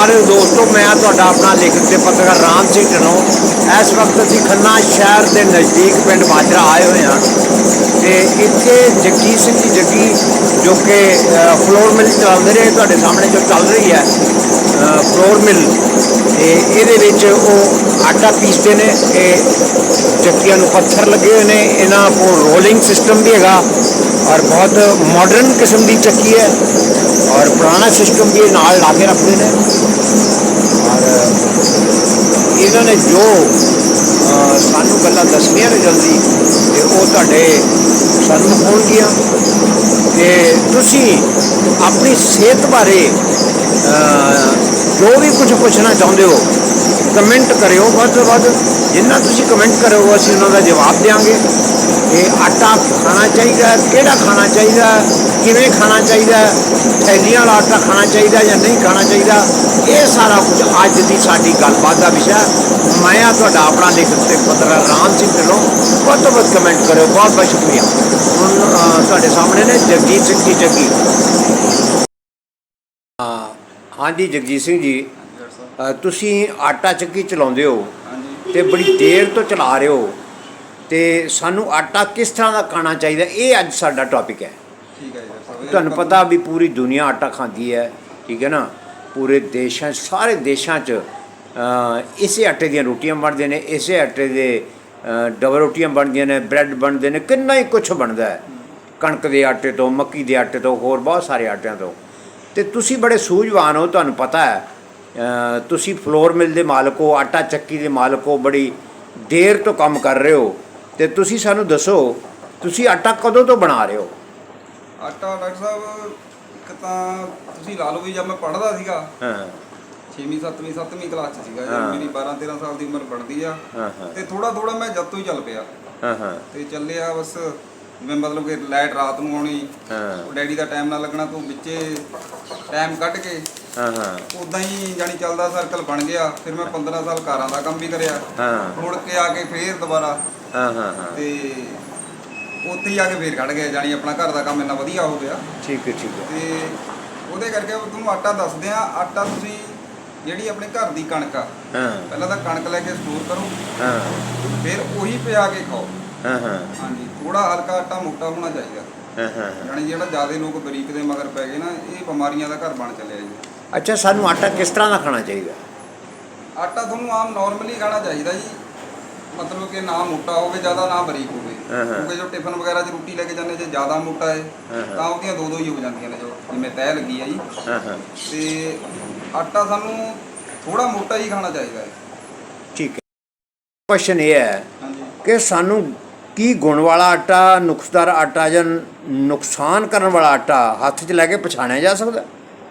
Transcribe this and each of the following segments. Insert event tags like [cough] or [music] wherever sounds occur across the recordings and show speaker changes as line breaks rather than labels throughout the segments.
ਨਮਸਕਾਰ ਦੋਸਤੋ, ਮੈਂ ਤੁਹਾਡਾ ਆਪਣਾ ਲੇਖਕ ਤੇ ਪੱਤਰਕਾਰ ਰਾਮ ਸਿੰਘ ਢਿੱਲੋਂ। ਇਸ ਵਕਤ ਅਸੀਂ ਖੰਨਾ ਸ਼ਹਿਰ ਦੇ ਨਜ਼ਦੀਕ ਪਿੰਡ ਬਾਜਰਾ ਆਏ ਹੋਏ ਹਾਂ। ਤੇ ਇੱਥੇ ਜਗਜੀਤ ਸਿੰਘ ਜੱਗੀ ਜੋ ਕਿ ਅ, ਫਲੋਰ ਮਿਲ ਚਲਾਉਂਦੇ ਰਹੇ ਤੁਹਾਡੇ ਸਾਹਮਣੇ ਜੋ ਚੱਲ ਰਹੀ ਹੈ ਅ, ਫਲੋਰ ਮਿਲ ਤੇ ਇਹਦੇ ਵਿੱਚ ਉਹ ਆਟਾ ਪੀਸਦੇ ਨੇ ਇਹ ਚੱਕੀਆਂ ਨੂੰ ਪੱਥਰ ਲੱਗੇ ਹੋਏ ਨੇ। ਇਹਨਾਂ ਕੋਲ ਰੋਲਿੰਗ ਸਿਸਟਮ ਵੀ ਹੈਗਾ ਔਰ ਬਹੁਤ ਮਾਡਰਨ ਕਿਸਮ ਦੀ ਚੱਕੀ ਹੈ ਔਰ ਪੁਰਾਣਾ ਸਿਸਟਮ ਵੀ ਇਹ ਨਾਲ ਲਾ ਕੇ ਰੱਖਦੇ ਨੇ। ਔਰ ਇਹਨਾਂ ਨੇ ਜੋ ਸਾਨੂੰ ਗੱਲਾਂ ਦੱਸਣੀਆਂ ਨੇ ਜਲਦੀ, ਤੇ ਉਹ ਤੁਹਾਡੇ ਸਾਨੂੰ ਹੋਣਗੀਆਂ। ਤੇ ਤੁਸੀਂ ਆਪਣੀ ਸਿਹਤ ਬਾਰੇ ਜੋ ਵੀ ਕੁਝ ਪੁੱਛਣਾ ਚਾਹੁੰਦੇ ਹੋ ਕਮੈਂਟ ਕਰਿਓ ਵੱਧ ਤੋਂ ਵੱਧ। ਜਿੰਨਾ ਤੁਸੀਂ ਕਮੈਂਟ ਕਰੋਗੇ ਅਸੀਂ ਉਹਨਾਂ ਦਾ ਜਵਾਬ ਦੇਵਾਂਗੇ ਇਹ ਆਟਾ ਖਾਣਾ ਚਾਹੀਦਾ ਕਿਹੜਾ ਖਾਣਾ ਚਾਹੀਦਾ ਕਿਵੇਂ ਖਾਣਾ ਚਾਹੀਦਾ ਹੈ, ਥੈਲੀਆਂ ਵਾਲਾ ਆਟਾ ਖਾਣਾ ਚਾਹੀਦਾ ਜਾਂ ਨਹੀਂ ਖਾਣਾ ਚਾਹੀਦਾ ਇਹ ਸਾਰਾ ਕੁਝ ਅੱਜ ਦੀ ਸਾਡੀ ਗੱਲਬਾਤ ਦਾ ਵਿਸ਼ਾ ਮੈਂ ਆ ਤੁਹਾਡਾ ਆਪਣਾ ਲੇਖਕ ਤੇ ਪੱਤਰਕਾਰ ਰਾਮ ਸਿੰਘ ਢਿੱਲੋਂ ਵੱਧ ਤੋਂ ਵੱਧ ਕਮੈਂਟ ਕਰਿਓ। ਬਹੁਤ ਬਹੁਤ ਸ਼ੁਕਰੀਆ। ਹੁਣ ਤੁਹਾਡੇ ਸਾਹਮਣੇ ਨੇ ਜਗਜੀਤ ਸਿੰਘ ਜੀ ਜੱਗੀ। ਹਾਂਜੀ ਜਗਜੀਤ ਸਿੰਘ ਜੀ ਅ, ਤੁਸੀਂ ਆਟਾ ਚੱਕੀ ਚਲਾਉਂਦੇ ਹੋ ਤੇ ਬੜੀ ਦੇਰ ਤੋਂ ਚਲਾ ਰਹੇ ਹੋ ਤੇ ਸਾਨੂੰ ਆਟਾ ਕਿਸ ਤਰ੍ਹਾਂ ਦਾ ਖਾਣਾ ਚਾਹੀਦਾ ਇਹ ਅੱਜ ਸਾਡਾ ਟੌਪਿਕ ਹੈ।
ਠੀਕ ਹੈ ਜੀ
ਤੁਹਾਨੂੰ ਪਤਾ ਵੀ ਪੂਰੀ ਦੁਨੀਆ ਆਟਾ ਖਾਂਦੀ ਹੈ ਠੀਕ ਹੈ ਨਾ? ਪੂਰੇ ਦੇਸ਼ਾਂ 'ਚ ਸਾਰੇ ਦੇਸ਼ਾਂ 'ਚ ਅ, ਇਸੇ ਆਟੇ ਦੀਆਂ ਰੋਟੀਆਂ ਬਣਦੀਆਂ ਨੇ ਇਸੇ ਆਟੇ ਦੇ ਅ, ਡਬਲ ਰੋਟੀਆਂ ਬਣਦੀਆਂ ਨੇ ਬ੍ਰੈਡ ਬਣਦੇ ਨੇ ਕਿੰਨਾ ਹੀ ਕੁਝ ਬਣਦਾ ਹੈ। ਕਣਕ ਦੇ ਆਟੇ ਤੋਂ ਮੱਕੀ ਦੇ ਆਟੇ ਤੋਂ ਹੋਰ ਬਹੁਤ ਸਾਰੇ ਆਟਿਆਂ ਤੋਂ। ਤੇ ਤੁਸੀਂ ਬੜੇ ਸੂਝਵਾਨ ਹੋ ਤੁਹਾਨੂੰ ਪਤਾ ਹੈ ਤੁਸੀਂ ਫਲੋਰ ਮਿਲ ਦੇ ਮਾਲਕ ਹੋ ਆਟਾ ਚੱਕੀ ਦੇ ਮਾਲਕ ਹੋ ਬੜੀ ਦੇਰ ਤੋਂ ਕੰਮ ਕਰ ਰਹੇ ਹੋ ਤੇ ਤੁਸੀਂ ਸਾਨੂੰ ਦੱਸੋ ਤੁਸੀਂ ਆਟਾ ਕਦੋਂ ਤੋਂ ਬਣਾ ਰਹੇ ਹੋ?
ਆਟਾ ਡਾਕਟਰ ਸਾਹਿਬ ਇੱਕ ਤਾਂ ਤੁਸੀਂ ਲਾ ਲਓ ਵੀ ਜਦ ਮੈਂ ਪੜ੍ਹਦਾ ਸੀਗਾ
ਹਾਂ।
6ਵੀਂ 7ਵੀਂ 7ਵੀਂ ਕਲਾਸ ਚ ਸੀਗਾ। ਜਦ ਮੇਰੀ 12 13 ਸਾਲ ਦੀ ਉਮਰ ਬਣਦੀ ਆ ਤੇ ਥੋੜਾ ਥੋੜਾ ਮੈਂ ਜਦ ਤੋਂ ਹੀ ਚੱਲ ਪਿਆ।
ਹਾਂ ਹਾਂ।
ਤੇ ਚੱਲਿਆ ਬਸ ਜਿਵੇਂ ਮਤਲਬ ਕਿ ਲਾਈਟ ਰਾਤ ਨੂੰ ਆਉਣੀ
ਹਾਂ।
ਡੈਡੀ ਦਾ ਟਾਈਮ ਨਾ ਲੱਗਣਾ ਤੂੰ ਵਿੱਚੇ ਟਾਈਮ ਕੱਢ ਕੇ
ਹਾਂ ਹਾਂ।
ਉਦਾਂ ਹੀ ਜਾਣੀ ਚੱਲਦਾ ਸਰਕਲ ਬਣ ਗਿਆ ਫਿਰ ਮੈਂ 15 ਸਾਲ ਕਾਰਾਂ ਦਾ ਕੰਮ ਵੀ ਕਰਿਆ।
ਹਾਂ।
ਮੁੜ ਕੇ ਆ ਕੇ ਫੇਰ ਦੁਬਾਰਾ।
ਹਾਂ ਹਾਂ ਹਾਂ।
ਤੇ ਉੱਥੇ ਹੀ ਆ ਕੇ ਫੇਰ ਕੱਢ ਗਿਆ ਜਾਣੀ ਆਪਣਾ ਘਰ ਦਾ ਕੰਮ ਇੰਨਾ ਵਧੀਆ ਹੋ ਗਿਆ।
ਠੀਕ ਹੈ ਠੀਕ ਹੈ।
ਤੇ ਉਹਦੇ ਕਰਕੇ ਉਹ ਤੁਹਾਨੂੰ ਆਟਾ ਦੱਸਦੇ ਆ ਆਟਾ ਤੁਸੀਂ ਜਿਹੜੀ ਆਪਣੇ ਘਰ ਦੀ ਕਣਕ ਆ
ਹਾਂ।
ਪਹਿਲਾਂ ਤਾਂ ਕਣਕ ਲੈ ਕੇ ਸਟੋਰ ਕਰੋ।
ਹਾਂ।
ਫਿਰ ਉਹੀ ਪਿਆ ਕੇ ਖਾਓ।
ਹਾਂ ਹਾਂ।
ਹਾਂਜੀ ਥੋੜਾ ਹਲਕਾ ਆਟਾ ਮੋਟਾ ਹੋਣਾ ਚਾਹੀਦਾ।
ਹਾਂ ਹਾਂ।
ਜਾਣੀ ਜਿਹੜਾ ਜ਼ਿਆਦਾ ਲੋਕ ਬਰੀਕ ਦੇ ਮਗਰ ਪੈ ਗਏ ਨਾ ਇਹ ਬਿਮਾਰੀਆਂ ਦਾ ਘਰ ਬਣ ਚੱਲਿਆ ਜੀ।
ਅੱਛਾ ਸਾਨੂੰ ਆਟਾ ਕਿਸ ਤਰ੍ਹਾਂ ਦਾ ਖਾਣਾ ਚਾਹੀਦਾ?
ਆਟਾ ਤੁਹਾਨੂੰ ਆਮ ਨਾਰਮਲੀ ਖਾਣਾ ਚਾਹੀਦਾ ਜੀ। ਮਤਲਬ ਕਿ ਨਾ ਮੋਟਾ ਹੋਵੇ ਜ਼ਿਆਦਾ ਨਾ ਬਰੀਕ ਹੋਵੇ। ਕਿਉਂਕਿ ਜੋ ਟਿਫਨ ਵਗੈਰਾ 'ਚ ਰੋਟੀ ਲੈ ਕੇ ਜਾਂਦੇ ਜੇ ਜ਼ਿਆਦਾ ਮੋਟਾ ਹੈ। ਤਾਂ ਉਹਦੀਆਂ ਦੋ ਦੋ ਹੀ ਹੋ ਜਾਂਦੀਆਂ ਨੇ ਜੋ ਜਿਵੇਂ ਤੈਅ ਲੱਗੀ ਆ ਜੀ।
ਹਾਂ ਹਾਂ।
ਤੇ ਆਟਾ ਸਾਨੂੰ ਥੋੜਾ ਮੋਟਾ ਹੀ ਖਾਣਾ ਚਾਹੀਦਾ ਹੈ।
ਠੀਕ ਹੈ। ਕੁਐਸਚਨ ਇਹ ਹੈ ਕਿ ਸਾਨੂੰ ਕੀ ਗੁਣ ਵਾਲਾ ਆਟਾ ਨੁਕਸਦਾਰ ਆਟਾ ਜਾਂ ਨੁਕਸਾਨ ਕਰਨ ਵਾਲਾ ਆਟਾ ਹੱਥ 'ਚ ਲੈ ਕੇ ਪਛਾਣਿਆ ਜਾ ਸਕਦਾ?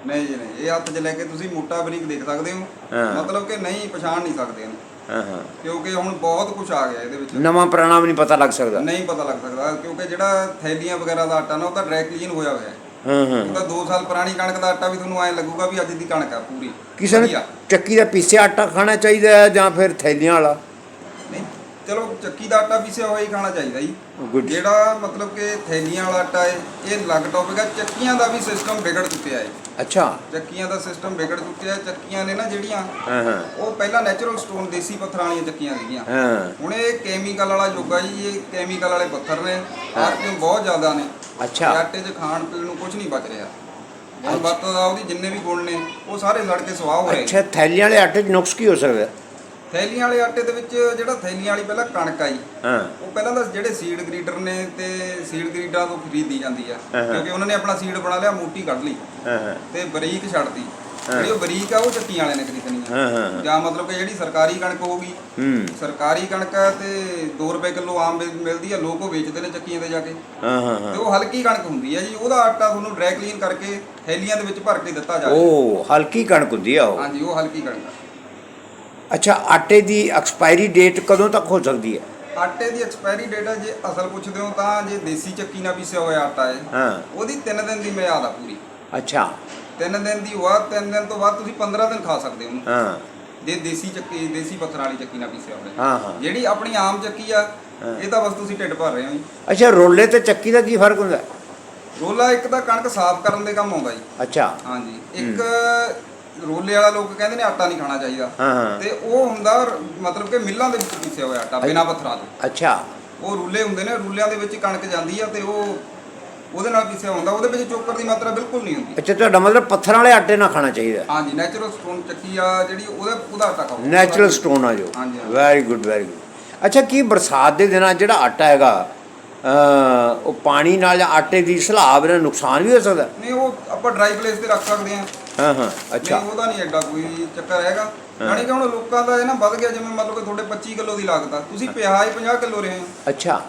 ਨਹੀਂ ਜੀ ਨਹੀਂ। ਇਹ ਹੱਥ 'ਚ ਲੈ ਕੇ ਤੁਸੀਂ ਮੋਟਾ ਬਰੀਕ ਦੇਖ ਸਕਦੇ ਹੋ।
ਹਾਂ।
ਮਤਲਬ ਕਿ ਨਹੀਂ ਪਛਾਣ ਨਹੀਂ ਸਕਦੇ ਇਹਨੂੰ।
ਹਾਂ ਹਾਂ।
ਕਿਉਂਕਿ ਹੁਣ ਬਹੁਤ ਕੁਝ ਆ ਗਿਆ ਇਹਦੇ ਵਿੱਚ।
ਨਵਾਂ ਪੁਰਾਣਾ ਵੀ ਨਹੀਂ ਪਤਾ ਲੱਗ ਸਕਦਾ।
ਨਹੀਂ ਪਤਾ ਲੱਗ ਸਕਦਾ ਕਿਉਂਕਿ ਜਿਹੜਾ ਥੈਲੀਆਂ ਵਗੈਰਾ ਦਾ ਆਟਾ ਨਾ ਉਹ ਤਾਂ ਡਰਾਈ ਕਲੀਨ ਹੋਇਆ ਹੋਇਆ ਹੈ।
ਹਾਂ ਹਾਂ।
ਉਹ ਤਾਂ 2 ਸਾਲ ਪੁਰਾਣੀ ਕਣਕ ਦਾ ਆਟਾ ਵੀ ਤੁਹਾਨੂੰ ਐਂ ਲੱਗੂਗਾ ਵੀ ਅੱਜ ਦੀ ਕਣਕ ਆ ਪੂਰੀ।
ਕਿਸੇ ਨੂੰ
ਵਧੀਆ।
ਚੱਕੀ ਦਾ ਪੀਸਿਆ ਆਟਾ ਖਾਣਾ ਚਾਹੀਦਾ ਹੈ ਜਾਂ ਫਿਰ ਥੈਲੀਆਂ ਵਾਲਾ?
ਚਲੋ ਚੱਕੀ ਦਾ ਆਟਾ ਪੀਸਿਆ ਹੋਇਆ ਹੀ ਖਾਣਾ ਚਾਹੀਦਾ ਜੀ. ਜਿਹੜਾ ਮਤਲਬ ਕਿ ਥੈਲੀਆਂ ਵਾਲਾ ਆਟਾ ਹੈ ਇਹ ਲੱਗ ਟੌਪਿਕ ਹੈ ਚੱਕੀਆਂ ਦਾ ਵੀ ਸਿਸਟਮ ਵਿਗੜ ਚੁੱਕਿਆ ਹੈ।
ਅੱਛਾ।
ਚੱਕੀਆਂ ਦਾ ਸਿਸਟਮ ਵਿਗੜ ਚੁੱਕਿਆ ਹੈ। ਚੱਕੀਆਂ ਨੇ ਨਾ ਜਿਹੜੀਆਂ
ਹਾਂ ਹਾਂ।
ਉਹ ਪਹਿਲਾਂ ਨੈਚੁਰਲ ਸਟੋਨ ਦੇਸੀ ਪੱਥਰਾਂ ਵਾਲੀਆਂ ਚੱਕੀਆਂ ਸੀਗੀਆਂ।
ਹਾਂ।
ਹੁਣ ਇਹ ਕੈਮੀਕਲ ਵਾਲਾ ਯੁੱਗ ਆ ਜੀ ਇਹ ਕੈਮੀਕਲ ਵਾਲੇ ਪੱਥਰ ਨੇ। ਆਰਪੀਐਮ ਬਹੁਤ ਜ਼ਿਆਦਾ ਨੇ।
ਅੱਛਾ।
ਆਟੇ 'ਚ ਖਾਣ ਪੀਣ ਨੂੰ ਕੁਝ ਨਹੀਂ ਬਚ ਰਿਹਾ। ਹੁਣ ਉਹਦੀ ਜਿੰਨੇ ਵੀ ਗੁਣ ਨੇ ਉਹ ਸਾਰੇ ਸੜ ਕੇ ਸਵਾਹ ਹੋ ਰਹੇ
ਅੱਛਾ ਥੈਲੀਆਂ ਵਾਲੇ ਆਟੇ 'ਚ ਨੁਕਸ ਕੀ ਹੋ ਸਕਦਾ?
ਥੈਲੀਆਂ ਵਾਲੇ ਆਟੇ ਦੇ ਵਿੱਚ ਜਿਹੜਾ ਥੈਲੀਆਂ ਵਾਲੀ ਪਹਿਲਾਂ ਕਣਕ ਆਈ
ਹਾਂ।
ਉਹ ਪਹਿਲਾਂ ਤਾਂ ਜਿਹੜੇ ਸੀਡ ਗਰੀਡਰ ਨੇ ਤੇ ਸੀਡ ਗਰੀਡਰਾਂ ਤੋਂ ਖਰੀਦੀ ਜਾਂਦੀ ਆ। ਕਿਉਂਕਿ ਉਹਨਾਂ ਨੇ ਆਪਣਾ ਸੀਡ ਬਣਾ ਲਿਆ ਮੋਟੀ ਕੱਢ ਲਈ। ਤੇ ਬਰੀਕ ਛੱਡਤੀ। ਜਿਹੜੀ ਉਹ ਬਰੀਕ ਆ ਉਹ ਚੱਕੀਆਂ ਵਾਲੇ ਨੇ ਖਰੀਦਣੀ ਆ।
ਹਾਂ ਹਾਂ
ਜਾਂ ਮਤਲਬ ਕਿ ਜਿਹੜੀ ਸਰਕਾਰੀ ਕਣਕ ਹੋਊਗੀ
ਹੂੰ।
ਸਰਕਾਰੀ ਕਣਕ ਆ ਤੇ 2 ਰੁਪਏ ਕਿਲੋ ਆਮ ਮਿਲ- ਮਿਲਦੀ ਆ ਲੋਕ ਉਹ ਵੇਚਦੇ ਨੇ ਚੱਕੀਆਂ ਤੇ ਜਾ ਕੇ।
ਹਾਂ ਹਾਂ
ਤੇ ਉਹ ਹਲਕੀ ਕਣਕ ਹੁੰਦੀ ਆ ਜੀ ਉਹਦਾ ਆਟਾ ਤੁਹਾਨੂੰ ਡਰਾਈ ਕਲੀਨ ਕਰਕੇ ਥੈਲੀਆਂ ਦੇ ਵਿੱਚ ਭਰ ਕੇ ਦਿੱਤਾ ਜਾਵੇ।
ਉਹ ਹਲਕੀ ਕਣਕ ਹੁੰਦੀ ਆ ਉਹ।
ਹਾਂਜੀ ਉਹ ਹਲਕੀ ਕਣਕ ਆ।
ਅੱਛਾ ਆਟੇ ਦੀ ਐਕਸਪਾਇਰੀ ਡੇਟ ਕਦੋਂ ਤੱਕ ਹੋ ਸਕਦੀ ਹੈ?
ਆਟੇ ਦੀ ਐਕਸਪਾਇਰੀ ਡੇਟ ਜੇ ਅਸਲ ਪੁੱਛਦੇ ਹੋ ਤਾਂ ਜੇ ਦੇਸੀ ਚੱਕੀ ਨਾਲ ਪੀਸਿਆ ਹੋਇਆ ਆਟਾ ਹੈ
ਹਾਂ।
ਉਹਦੀ 3 ਦਿਨ ਦੀ ਮਿਆਦ ਆ ਪੂਰੀ।
ਅੱਛਾ।
3 ਦਿਨ ਦੀ ਹੋਆ 3 ਦਿਨ ਤੋਂ ਬਾਅਦ ਤੁਸੀਂ 15 ਦਿਨ ਖਾ ਸਕਦੇ ਹੋ। ਉਹਨੂੰ
ਹਾਂ।
ਜੇ ਦੇਸੀ ਚੱਕੀ ਦੇਸੀ ਪੱਥਰ ਵਾਲੀ ਚੱਕੀ ਨਾਲ ਪੀਸਿਆ ਹੋਇਆ
ਹਾਂ ਹਾਂ।
ਜਿਹੜੀ ਆਪਣੀ ਆਮ ਚੱਕੀ ਆ। ਇਹ ਤਾਂ ਬਸ ਤੁਸੀਂ ਢਿੱਡ ਭਰ ਰਹੇ ਹੋ ਜੀ।
ਅੱਛਾ ਰੋਲੇ ਤੇ ਚੱਕੀ ਦਾ ਕੀ ਫ਼ਰਕ ਹੁੰਦਾ?
ਰੋਲਾ ਇੱਕ ਤਾਂ ਕਣਕ ਸਾਫ਼ ਕਰਨ ਦੇ ਕੰਮ ਆਉਂਦਾ ਜੀ।
ਅੱਛਾ।
ਹਾਂਜੀ। ਇੱਕ ਰੋਲੇ ਵਾਲਾ ਲੋਕ ਕਹਿੰਦੇ ਨੇ ਆਟਾ ਨਹੀਂ ਖਾਣਾ ਚਾਹੀਦਾ।
ਹਾਂ ਹਾਂ।
ਤੇ ਉਹ ਹੁੰਦਾ ਮਤਲਬ ਕਿ ਮਿੱਲਾਂ ਦੇ ਵਿੱਚ ਪੀਸਿਆ ਹੋਇਆ ਆਟਾ ਬਿਨਾਂ ਪੱਥਰਾਂ ਤੋਂ
ਅੱਛਾ।
ਉਹ ਰੂਲੇ ਹੁੰਦੇ ਨੇ ਰੂਲਿਆਂ ਦੇ ਵਿੱਚ ਕਣਕ ਜਾਂਦੀ ਆ ਤੇ ਉਹ ਉਹਦੇ ਨਾਲ ਪੀਸਿਆ ਹੁੰਦਾ ਉਹਦੇ ਵਿੱਚ ਚੋਕਰ ਦੀ ਮਾਤਰਾ ਬਿਲਕੁਲ ਨਹੀਂ ਹੁੰਦੀ।
ਅੱਛਾ ਤੁਹਾਡਾ ਮਤਲਬ ਪੱਥਰਾਂ ਵਾਲੇ ਆਟੇ ਨਾਲ ਖਾਣਾ ਚਾਹੀਦਾ।
ਹਾਂਜੀ ਨੈਚੁਰਲ ਸਟੋਨ ਚੱਕੀ ਆ ਜਿਹੜੀ ਉਹਦਾ ਉਹਦਾ ਆਟਾ ਖਾਓ।
ਨੈਚੁਰਲ ਸਟੋਨ ਆ ਜੋ।
ਹਾਂਜੀ, ਹਾਂਜੀ।
ਵੈਰੀ ਗੁੱਡ ਵੈਰੀ ਗੁੱਡ ਅੱਛਾ ਕੀ ਬਰਸਾਤ ਦੇ ਦਿਨਾਂ 'ਚ ਜਿਹੜਾ ਆਟਾ ਹੈਗਾ ਅ ਉਹ ਪਾਣੀ ਨਾਲ ਜਾਂ ਆਟੇ ਦੀ ਸਲਾਬ ਨਾਲ ਨੁਕਸਾਨ ਵੀ ਹੋ ਸਕਦਾ?
ਨਹੀਂ ਉਹ ਆਪਾਂ ਡਰਾਈ ਪਲੇਸ ਤੇ ਰੱਖ ਸਕਦੇ ਆ
ਹਾਂ ਹਾਂ। ਅੱਛਾ।
ਨਹੀਂ ਉਹਦਾ ਨਹੀਂ ਐਡਾ ਕੋਈ ਚੱਕਰ ਹੈਗਾ। ਯਾਨੀ ਕਿ ਹੁਣ ਲੋਕਾਂ ਦਾ ਇਹ ਨਾ ਵੱਧ ਗਿਆ ਜਿਵੇਂ ਮਤਲਬ ਕਿ ਤੁਹਾਡੇ 25 ਕਿਲੋ ਦੀ ਲਾਗਤ ਆ। ਤੁਸੀਂ ਪਿਆਜ਼ 50 ਕਿਲੋ ਰਹੇ ਹੋ।
ਅੱਛਾ।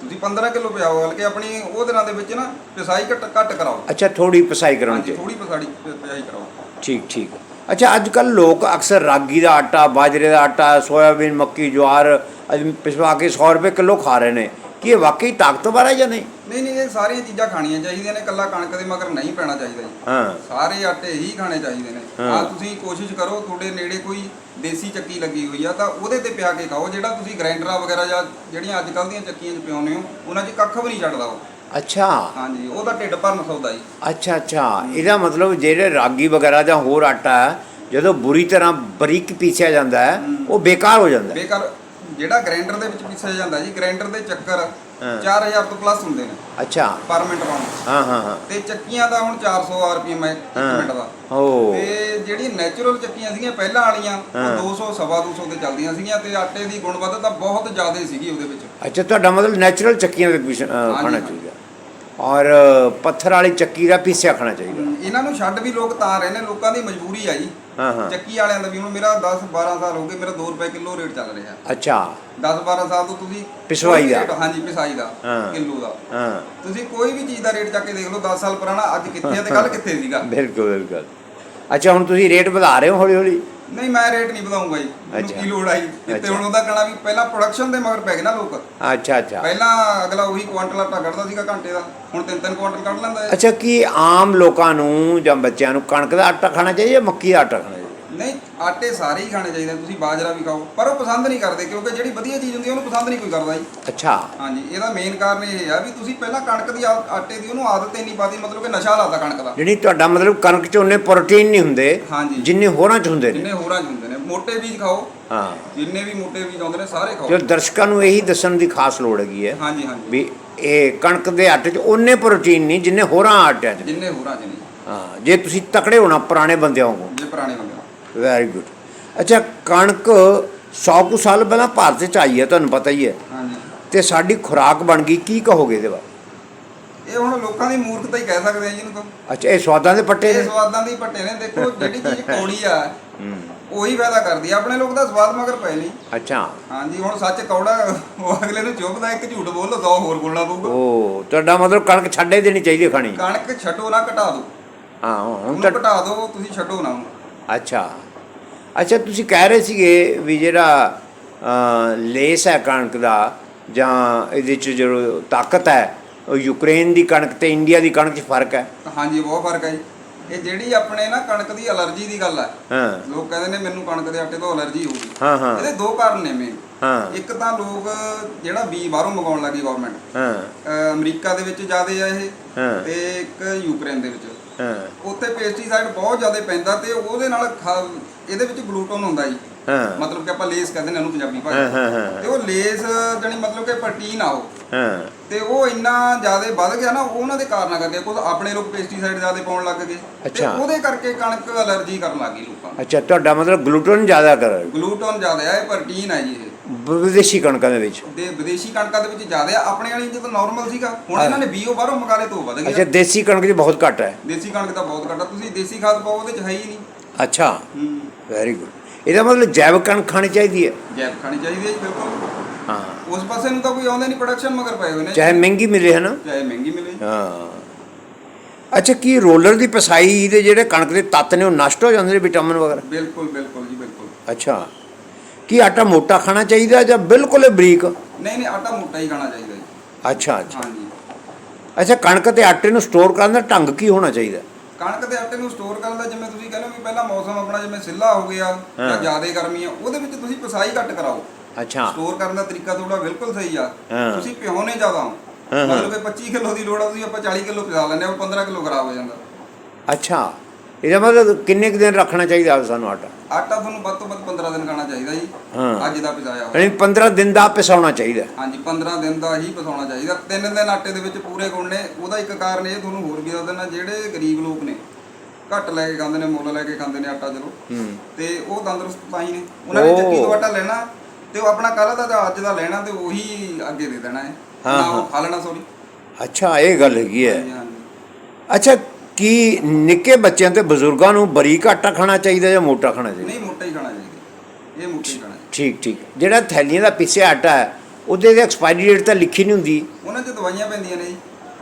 ਤੁਸੀਂ 15 ਕਿਲੋ ਪਿਆਓ ਹਲਕੇ ਆਪਣੀ ਉਹ ਦਿਨਾਂ ਦੇ ਵਿੱਚ ਨਾ ਪਿਸਾਈ ਘੱਟ ਘੱਟ ਕਰਾਓ।
ਅੱਛਾ ਥੋੜੀ ਪਸਾਈ ਕਰਾਉਣੀ
ਹਾਂਜੀ
ਚਾਹੀਦੀ।
ਥੋੜੀ ਪਸਾੜੀ ਪਿਆਈ ਕਰਾਓ।
ਠੀਕ ਠੀਕ। ਅੱਛਾ ਅੱਜ ਕੱਲ ਲੋਕ ਅਕਸਰ ਰਾਗੀ ਦਾ ਆਟਾ ਬਾਜਰੇ ਦਾ ਆਟਾ ਸੋਇਆਬੀਨ ਮੱਕੀ ਜਵਾਰ ਅੱਜ ਪਿਸਵਾ ਕੇ 100 ਰੁਪਏ ਕਿਲੋ ਖਾ ਰਹੇ ਨੇ। ਕੀ ਇਹ ਵਾਕਈ ਤਾਕਤਵਰ ਹੈ ਜਾਂ ਨਹੀਂ?
ਨਹੀਂ ਨਹੀਂ ਇਹ ਸਾਰੀਆਂ ਚੀਜ਼ਾਂ ਖਾਣੀਆਂ ਚਾਹੀਦੀਆਂ ਨੇ ਕੱਲਾ ਕਣਕ ਦੇ ਮਗਰ ਨਹੀਂ ਪੈਣਾ ਚਾਹੀਦਾ ਜੀ।
ਹਾਂ।
ਸਾਰੇ ਆਟੇ ਹੀ ਖਾਣੇ ਚਾਹੀਦੇ ਨੇ। ਆ ਤੁਸੀਂ ਕੋਸ਼ਿਸ਼ ਕਰੋ ਤੁਹਾਡੇ ਨੇੜੇ ਕੋਈ ਦੇਸੀ ਚੱਕੀ ਲੱਗੀ ਹੋਈ ਆ ਤਾਂ ਉਹਦੇ ਤੇ ਪਿਆ ਕੇ ਖਾਓ ਜਿਹੜਾ ਤੁਸੀਂ ਗ੍ਰਾਈਂਡਰਾਂ ਵਗੈਰਾ ਜਾਂ ਜਿਹੜੀਆਂ ਅੱਜ ਕੱਲ੍ਹ ਦੀਆਂ ਚੱਕੀਆਂ 'ਚ ਪਿਆਉਂਦੇ ਹੋ ਉਹਨਾਂ 'ਚ ਕੱਖ ਵੀ ਨਹੀਂ ਛੱਡਦਾ ਉਹ।
ਅੱਛਾ।
ਹਾਂਜੀ ਉਹਦਾ ਢਿੱਡ ਭਰਨ ਸੌਦਾ ਜੀ।
ਅੱਛਾ ਅੱਛਾ। ਇਹਦਾ ਮਤਲਬ ਜਿਹੜੇ ਰਾਗੀ ਵਗੈਰਾ ਜਾਂ ਹੋਰ ਆਟਾ ਜਦੋਂ ਬੁਰੀ ਤਰ੍ਹਾਂ ਬਰੀਕ ਪੀਸਿਆ ਜਾਂਦਾ ਹੈ। ਉਹ ਬੇਕਾਰ ਹੋ ਜਾਂਦਾ ਹੈ।
ਬੇਕਾਰ ਜਿਹੜਾ ਗ੍ਰਾਈਂਡਰ ਦੇ ਵਿੱਚ ਪੀਸਿਆ ਜਾਂਦਾ ਜੀ ਗ੍ਰਾਈਂਡਰ ਦੇ ਚੱਕਰ
ਹਾਂ।
4000 ਤੋਂ ਪਲੱਸ ਹੁੰਦੇ ਨੇ।
ਅੱਛਾ।
ਪਰ ਮਿੰਟ ਰਾਉਂਡ
ਹਾਂ ਹਾਂ ਹਾਂ।
ਤੇ ਚੱਕੀਆਂ ਦਾ ਹੁਣ 400 ਆਰਪੀਐਮ ਹੈ 1
ਹਾਂ।
ਮਿੰਟ ਦਾ।
ਓ
ਤੇ ਜਿਹੜੀ ਨੈਚੁਰਲ ਚੱਕੀਆਂ ਸੀਗੀਆਂ ਪਹਿਲਾਂ ਵਾਲੀਆਂ। ਉਹ 200 ਸਵਾ 200 ਤੇ ਚੱਲਦੀਆਂ ਸੀਗੀਆਂ ਤੇ ਆਟੇ ਦੀ ਗੁਣਵੱਤਾ ਬਹੁਤ ਜ਼ਿਆਦਾ ਸੀਗੀ ਉਹਦੇ ਵਿੱਚ।
ਅੱਛਾ ਤੁਹਾਡਾ ਮਤਲਬ ਨੈਚੁਰਲ ਚੱਕੀਆਂ ਦੇ ਖਾਣਾ। ਚਾਹੀਦਾ। ਔਰ ਪੱਥਰ ਵਾਲੀ ਚੱਕੀ ਦਾ ਪੀਸਿਆ ਖਾਣਾ ਚਾਹੀਦਾ।
ਇਹਨਾਂ ਨੂੰ ਛੱਡ ਵੀ ਲੋਕ ਤਾਂ ਰਹੇ ਨੇ ਲੋਕਾਂ ਦੀ ਮਜਬੂਰੀ ਆ ਜੀ।
ਹਾਂ ਹਾਂ।
ਚੱਕੀ ਵਾਲਿਆਂ ਦਾ ਵੀ ਹੁਣ ਮੇਰਾ 10 12 ਸਾਲ ਹੋ ਗਏ ਮੇਰਾ 2 ਰੁਪਏ ਕਿਲੋ ਰੇਟ ਚੱਲ ਰਿਹਾ।
ਅੱਛਾ।
10 12 ਸਾਲ ਤੋਂ ਤੁਸੀਂ
ਪਿਸਵਾਈ ਦਾ।
ਹਾਂਜੀ ਪਿਸਾਈ ਦਾ
ਹਾਂ।
ਕਿਲੋ ਦਾ।
ਹਾਂ।
ਤੁਸੀਂ ਕੋਈ ਵੀ ਚੀਜ਼ ਦਾ ਰੇਟ ਚੱਕ ਕੇ ਦੇਖ ਲਓ 10 ਸਾਲ ਪੁਰਾਣਾ ਅੱਜ ਕਿੱਥੇ ਆ ਤੇ ਕੱਲ ਕਿੱਥੇ ਸੀਗਾ।
ਬਿਲਕੁਲ ਬਿਲਕੁਲ। ਅੱਛਾ ਹੁਣ ਤੁਸੀਂ ਰੇਟ ਵਧਾ ਰਹੇ ਹੋ ਹੌਲੀ ਹੌਲੀ
ਨਹੀਂ ਮੈਂ ਰੇਟ ਨਹੀਂ ਵਧਾਉਂਗਾ ਜੀ। ਮੈਨੂੰ
ਅੱਛਾ।
ਕੀ ਲੋੜ ਆਈ ਤੇ
ਅੱਛਾ।
ਹੁਣ ਉਹਦਾ ਕਹਿਣਾ ਵੀ ਪਹਿਲਾਂ ਪ੍ਰੋਡਕਸ਼ਨ ਦੇ ਮਗਰ ਪੈ ਗਏ ਨਾ ਲੋਕ।
ਅੱਛਾ ਅੱਛਾ।
ਪਹਿਲਾਂ ਅਗਲਾ ਉਹੀ ਕੁਆਂਟਲ ਆਟਾ ਕੱਢਦਾ ਸੀਗਾ ਘੰਟੇ ਦਾ। ਹੁਣ ਤਿੰਨ ਤਿੰਨ ਕੁਆਂਟਲ ਕੱਢ ਲੈਂਦਾ ਹੈ।
ਅੱਛਾ ਕੀ ਆਮ ਲੋਕਾਂ ਨੂੰ ਜਾਂ ਬੱਚਿਆਂ ਨੂੰ ਕਣਕ ਦਾ ਆਟਾ ਖਾਣਾ ਚਾਹੀਦਾ ਜਾਂ ਮੱਕੀ ਦਾ ਆਟਾ ਖਾਣਾ ਚਾਹੀਦਾ?
ਨਹੀਂ ਆਟੇ ਸਾਰੇ ਹੀ ਖਾਣੇ ਚਾਹੀਦੇ ਤੁਸੀਂ ਬਾਜਰਾ ਵੀ ਖਾਓ ਪਰ ਉਹ ਪਸੰਦ ਨਹੀਂ ਕਰਦੇ ਕਿਉਂਕਿ ਜਿਹੜੀ ਵਧੀਆ ਚੀਜ਼ ਹੁੰਦੀ ਉਹਨੂੰ ਪਸੰਦ ਨਹੀਂ ਕੋਈ ਕਰਦਾ ਜੀ।
ਅੱਛਾ।
ਹਾਂਜੀ ਇਹਦਾ ਮੇਨ ਕਾਰਨ ਇਹ ਆ ਵੀ ਤੁਸੀਂ ਪਹਿਲਾਂ ਕਣਕ ਦੀ ਆਟੇ ਦੀ ਉਹਨੂੰ ਆਦਤ ਹੀ ਪਾਤੀ ਮਤਲਬ ਕਿ ਨਸ਼ਾ ਲਾਤਾ ਕਣਕ ਦਾ।
ਜਿਹੜੀ ਤੁਹਾਡਾ ਮਤਲਬ ਕਣਕ 'ਚ ਉਹਨੇ ਪ੍ਰੋਟੀਨ ਨਹੀਂ ਹੁੰਦੇ
ਹਾਂਜੀ।
ਜਿੰਨੇ ਹੋਰਾਂ 'ਚ ਹੁੰਦੇ ਨੇ।
ਜਿੰਨੇ ਹੋਰਾਂ 'ਚ ਹੁੰਦੇ ਨੇ ਮੋٹے ਬੀਜ ਖਾਓ
ਹਾਂ।
ਜਿੰਨੇ ਵੀ ਮੋٹے ਬੀਜ ਆਉਂਦੇ ਨੇ ਸਾਰੇ
ਜੋ ਦਰਸ਼ਕਾਂ ਨੂੰ ਇਹੀ ਦੱਸਣ ਦੀ ਖਾਸ ਲੋੜ ਹੈਗੀ ਹੈ
ਹਾਂਜੀ ਹਾਂਜੀ।
ਵੀ ਇਹ ਕਣਕ ਦੇ ਆਟੇ 'ਚ ਉਹਨੇ ਪ੍ਰੋਟੀਨ ਨਹੀਂ ਜਿੰਨੇ ਹੋਰਾਂ ਆਟਿਆਂ 'ਚ।
ਜਿੰਨੇ ਹੋਰਾਂ 'ਚ ਨਹੀਂ।
ਹਾਂ ਜੇ ਤੁਸੀਂ ਤਕੜੇ ਹੋਣਾ ਪੁਰਾਣੇ ਬੰਦਿਆਂ ਵਾਂਗੂ।
ਜੇ ਪੁਰਾਣੇ ਬੰਦੇ
ਵੈਰੀ ਗੁੱਡ ਅੱਛਾ ਕਣਕ 100 ਕੁ ਸਾਲ ਪਹਿਲਾਂ ਭਾਰਤ 'ਚ ਆਈ ਹੈ ਤੁਹਾਨੂੰ ਪਤਾ ਹੀ ਹੈ।
ਹਾਂਜੀ।
ਤੇ ਸਾਡੀ ਖੁਰਾਕ ਬਣ ਗਈ ਕੀ ਕਹੋਗੇ ਇਹਦੇ ਬਾਰੇ?
ਇਹ ਹੁਣ ਲੋਕਾਂ ਦੀ ਮੂਰਖਤਾ ਹੀ ਕਹਿ ਸਕਦੇ ਆ ਜੀ ਇਹਨੂੰ ਤਾਂ।
ਅੱਛਾ ਇਹ ਸਵਾਦਾਂ ਦੇ ਪੱਟੇ
ਇਹ
ਨੇ
ਸਵਾਦਾਂ ਦੀ ਭੱਟੇ ਨੇ। ਦੇਖੋ ਜਿਹੜੀ ਚੀਜ਼ [laughs] ਕੌੜੀ ਆ
ਹੂੰ,
ਉਹੀ ਫਾਇਦਾ ਕਰਦੀ ਆ। ਆਪਣੇ ਲੋਕ ਦਾ ਸਵਾਦ ਮਗਰ ਪਏ ਨਹੀਂ
ਅੱਛਾ।
ਹਾਂਜੀ ਹੁਣ ਸੱਚ ਕੌੜਾ ਉਹ ਅਗਲੇ ਨੂੰ ਚੁੱਭਦਾ ਇੱਕ ਝੂਠ ਬੋਲ ਲਓ 100 ਹੋਰ ਬੋਲਣਾ ਪਊਗਾ।
ਉਹ ਤੁਹਾਡਾ ਮਤਲਬ ਕਣਕ ਛੱਡੇ ਦੇਣੀ ਚਾਹੀਦੀ ਖਾਣੀ।
ਕਣਕ ਛੱਡੋ ਨਾ ਘਟਾ ਦਿਓ।
ਹਾਂ ਹੁਣ
ਘਟਾ ਦਿਓ ਤੁਸੀਂ ਛੱਡੋ ਨਾ
ਅੱਛਾ। ਅੱਛਾ ਤੁਸੀਂ ਕਹਿ ਰਹੇ ਸੀਗੇ ਵੀ ਜਿਹੜਾ ਲੇਸ ਹੈ ਕਣਕ ਦਾ ਜਾਂ ਇਹਦੇ ਚ ਜੋ ਤਾਕਤ ਹੈ ਉਹ ਯੂਕਰੇਨ ਦੀ ਕਣਕ ਤੇ ਇੰਡੀਆ ਦੀ ਕਣਕ 'ਚ ਫ਼ਰਕ ਹੈ?
ਹਾਂਜੀ ਬਹੁਤ ਫ਼ਰਕ ਹੈ ਜੀ। ਇਹ ਜਿਹੜੀ ਆਪਣੇ ਨਾ ਕਣਕ ਦੀ ਅਲਰਜੀ ਦੀ ਗੱਲ ਹੈ
ਹਾਂ।
ਲੋਕ ਕਹਿੰਦੇ ਨੇ ਮੈਨੂੰ ਕਣਕ ਦੇ ਆਟੇ ਤੋਂ ਅਲਰਜੀ ਹੋ ਗਈ।
ਹਾਂ ਹਾਂ।
ਇਹਦੇ ਦੋ ਕਾਰਨ ਨੇ ਮੇਨ
ਹਾਂ।
ਇੱਕ ਤਾਂ ਲੋਕ ਜਿਹੜਾ ਬੀ ਬਾਹਰੋਂ ਮੰਗਾਉਣ ਲੱਗੀ ਗਵਰਨਮੈਂਟ
ਹਾਂ।
ਅਮਰੀਕਾ ਦੇ ਵਿੱਚ ਜ਼ਿਆਦੇ ਆ ਇਹ ਤੇ ਇੱਕ ਯੂਕਰੇਨ ਦੇ ਵਿੱਚ। ਉੱਥੇ ਪੈਸਟੀਸਾਈਡ ਬਹੁਤ ਜ਼ਿਆਦਾ ਪੈਂਦਾ ਤੇ ਉਹਦੇ ਨਾਲ ਇਹਦੇ ਵਿੱਚ ਗਲੂਟਨ ਹੁੰਦਾ ਜੀ।
ਹਾਂ।
ਮਤਲਬ ਕਿ ਆਪਾਂ ਲੇਸ ਕਹਿੰਦੇ ਨੇ ਉਹਨੂੰ ਪੰਜਾਬੀ ਭਾਸ਼ਾ ਤੇ ਉਹ ਲੇਸ ਜਾਨੀ ਮਤਲਬ ਕਿ ਪ੍ਰੋਟੀਨ ਆ ਉਹ।
ਹਾਂ।
ਤੇ ਉਹ ਇੰਨਾ ਜ਼ਿਆਦਾ ਵੱਧ ਗਿਆ ਨਾ ਉਹਨਾਂ ਦੇ ਕਾਰਨਾਂ ਕਰਕੇ ਕੁਝ ਆਪਣੇ ਲੋਕ ਪੈਸਟੀਸਾਈਡ ਜ਼ਿਆਦਾ ਪਾਉਣ ਲੱਗ ਗਏ। ਤੇ। ਉਹਦੇ ਕਰਕੇ ਕਣਕ ਅਲਰਜੀ ਕਰਨ ਲੱਗ ਲੋਕਾਂ
ਅੱਛਾ ਤੁਹਾਡਾ ਮਤਲਬ ਗਲੂਟਨ ਜ਼ਿਆਦਾ ਕਰ
ਗਲੂਟਨ ਜ਼ਿਆਦਾ ਹੈ ਇਹ ਪ੍ਰੋਟੀਨ ਹੈ ਜੀ ਇਹ।
ਵਿਦੇਸ਼ੀ ਕਣਕਾਂ ਦੇ ਵਿੱਚ।
ਦੇ ਵਿਦੇਸ਼ੀ ਕਣਕਾਂ ਦੇ ਵਿੱਚ ਜ਼ਿਆਦਾ ਆ ਆਪਣੇ ਵਾਲੀ ਜਦੋਂ ਨਾਰਮਲ ਸੀਗਾ। ਹੁਣ ਇਹਨਾਂ ਨੇ ਬੀਓ ਬਾਹਰੋਂ ਮੰਗਾ ਲਏ ਤੋਂ ਵੱਧ
ਅੱਛਾ
ਗਿਆ
ਦੇਸੀ ਕਣਕ 'ਚ ਬਹੁਤ ਘੱਟ ਹੈ।
ਦੇਸੀ ਕਣਕ ਤਾਂ ਬਹੁਤ ਘੱਟਾ ਤੁਸੀਂ ਦੇਸੀ ਖਾਦ ਪਾਓ ਉਹਦੇ ਚ ਹੈ ਹੀ ਨਹੀਂ।
ਅੱਛਾ।
ਹੂੰ।
ਵੈਰੀ ਗੁੱਡ ਇਹਦਾ ਮਤਲਬ ਜੈਵਿਕ ਕਣਕ ਖਾਣੀ ਚਾਹੀਦੀ ਹੈ।
ਜੈਬ ਖਾਣੀ ਚਾਹੀਦੀ ਹੈ ਜੀ ਬਿਲਕੁਲ।
ਹਾਂ।
ਉਸ ਪਾਸੇ ਨੂੰ ਤਾਂ ਕੋਈ ਆਉਂਦੇ ਨਹੀਂ ਪ੍ਰੋਡਕਸ਼ਨ ਮਗਰ ਪਏ ਹੋਏ ਨੇ।
ਚਾਹੇ ਮਹਿੰਗੀ ਮਿਲੇ ਹੈ ਨਾ
ਚਾਹੇ ਮਹਿੰਗੀ ਮਿਲੇ।
ਹਾਂ। ਅੱਛਾ ਕੀ ਰੋਲਰ ਦੀ ਪਸਾਈ ਦੇ ਜਿਹੜੇ ਕਣਕ ਦੇ ਤੱਤ ਨੇ ਉਹ ਨਸ਼ਟ ਹੋ ਜਾਂਦੇ ਨੇ ਵਿਟਾਮਿਨ ਵਗੈਰਾ?
ਬਿਲਕੁਲ ਬਿਲਕੁਲ ਜੀ ਬਿਲਕੁਲ।
ਅੱਛਾ। ਕੀ ਆਟਾ ਮੋਟਾ ਖਾਣਾ ਚਾਹੀਦਾ ਜਾਂ ਬਿਲਕੁਲ ਹੀ ਬਰੀਕ?
ਨਹੀਂ ਨਹੀਂ ਆਟਾ ਮੋਟਾ ਹੀ ਖਾਣਾ ਚਾਹੀਦਾ ਜੀ।
ਅੱਛਾ ਅੱਛਾ।
ਹਾਂਜੀ।
ਅੱਛਾ ਕਣਕ ਤੇ ਆਟੇ ਨੂੰ ਸਟੋਰ ਕਰਨ ਦਾ ਢੰਗ ਕੀ ਹੋਣਾ ਚਾਹੀਦਾ?
ਕਣਕ ਦੇ ਆਟੇ ਨੂੰ ਸਟੋਰ ਕਰਨ ਦਾ ਜਿਵੇਂ ਤੁਸੀਂ ਕਹਿੰਦੇ ਹੋ ਵੀ ਪਹਿਲਾਂ ਮੌਸਮ ਆਪਣਾ ਜਿਵੇਂ ਸਿੱਲਾ ਹੋ ਗਿਆ ਜਾਂ। ਜ਼ਿਆਦਾ ਗਰਮੀ ਆ ਉਹਦੇ ਵਿੱਚ ਤੁਸੀਂ ਪਸਾਈ ਘੱਟ ਕਰਾਓ।
ਅੱਛਾ।
ਸਟੋਰ ਕਰਨ ਦਾ ਤਰੀਕਾ ਤੁਹਾਡਾ ਬਿਲਕੁਲ ਸਹੀ ਆ।
ਹਾਂ।
ਤੁਸੀਂ ਪਿਉਣੇ ਜ਼ਿਆਦਾ ਹੋ।
ਹਾਂ, ਹਾਂ।
ਮਤਲਬ ਕਿ 25 ਕਿਲੋ ਦੀ ਲੋੜ ਆ ਤੁਸੀਂ ਆਪਾਂ 40 ਕਿਲੋ ਪਿਸਾ ਲੈਂਦੇ ਆ ਉਹ 15 ਕਿਲੋ ਖਰਾਬ ਹੋ ਜਾਂਦਾ।
ਅੱਛਾ। ਇਹਦਾ ਮਤਲਬ ਕਿੰਨੇ ਕੁ ਦਿਨ ਰੱਖਣਾ ਚਾਹੀਦਾ ਸਾਨੂੰ ਆਟਾ?
ਆਟਾ ਤੁਹਾਨੂੰ ਵੱਧ ਤੋਂ ਵੱਧ 15 ਦਿਨ ਖਾਣਾ ਚਾਹੀਦਾ ਜੀ।
ਹਾਂ।
ਅੱਜ ਦਾ ਪਿਸਾਇਆ ਹੋਇਆ।
ਯਾਨੀ 15 ਦਿਨ ਦਾ ਪਿਸਾਉਣਾ ਚਾਹੀਦਾ।
ਹਾਂਜੀ 15 ਦਿਨ ਦਾ ਹੀ ਪਸਾਉਣਾ ਚਾਹੀਦਾ। ਤਿੰਨ ਦਿਨ ਆਟੇ ਦੇ ਵਿੱਚ ਪੂਰੇ ਗੁਣ ਨੇ। ਉਹਦਾ ਇੱਕ ਕਾਰਨ ਇਹ ਤੁਹਾਨੂੰ ਹੋਰ ਵੀ ਦੱਸ ਦਿੰਦਾ ਜਿਹੜੇ ਗਰੀਬ ਲੋਕ ਨੇ ਘੱਟ ਲੈ ਕੇ ਖਾਂਦੇ ਨੇ ਮੁੱਲ ਲੈ ਕੇ ਖਾਂਦੇ ਨੇ ਆਟਾ ਚਲੋ।
ਹੂੰ।
ਤੇ ਉਹ ਤੰਦਰੁਸਤ ਤਾਂ ਹੀ ਨੇ। ਉਹਨਾਂ ਨੇ। ਚੱਕੀ ਤੋਂ ਆਟਾ ਲੈਣਾ ਤੇ ਉਹ ਆਪਣਾ ਕੱਲ ਦਾ ਜਾਂ ਅੱਜ ਦਾ ਲੈਣਾ ਤੇ ਉਹੀ ਅੱਗੇ ਦੇ ਦੇਣਾ ਹੈ
ਹਾਂ,
ਨਾ
ਹਾਂ।
ਉਹ ਖਾ ਲੈਣਾ ਸੌਰੀ
ਅੱਛਾ ਇਹ ਗੱਲ ਹੈਗੀ ਹੈ।
ਹਾਂਜੀ ਹਾਂਜੀ।
ਅੱਛਾ ਕੀ ਨਿੱਕੇ ਬੱਚਿਆਂ ਤੇ ਬਜ਼ੁਰਗਾਂ ਨੂੰ ਬਰੀਕ ਆਟਾ ਖਾਣਾ ਚਾਹੀਦਾ ਜਾਂ ਮੋਟਾ ਖਾਣਾ ਚਾਹੀਦਾ?
ਨਹੀਂ ਮੋਟਾ ਹੀ ਖਾਣਾ ਚਾਹੀਦਾ। ਇਹ ਮੋਟਾ ਹੀ ਖਾਣਾ
ਠੀਕ ਠੀਕ। ਜਿਹੜਾ ਥੈਲੀਆਂ ਦਾ ਪਿਸਿਆ ਆਟਾ ਹੈ ਉਹਦੇ ਤੇ ਐਕਸਪਾਇਰੀ ਡੇਟ ਤਾਂ ਲਿਖੀ ਨਹੀਂ ਹੁੰਦੀ।
ਉਹਨਾਂ 'ਚ ਦਵਾਈਆਂ ਪੈਂਦੀਆਂ ਨੇ ਜੀ।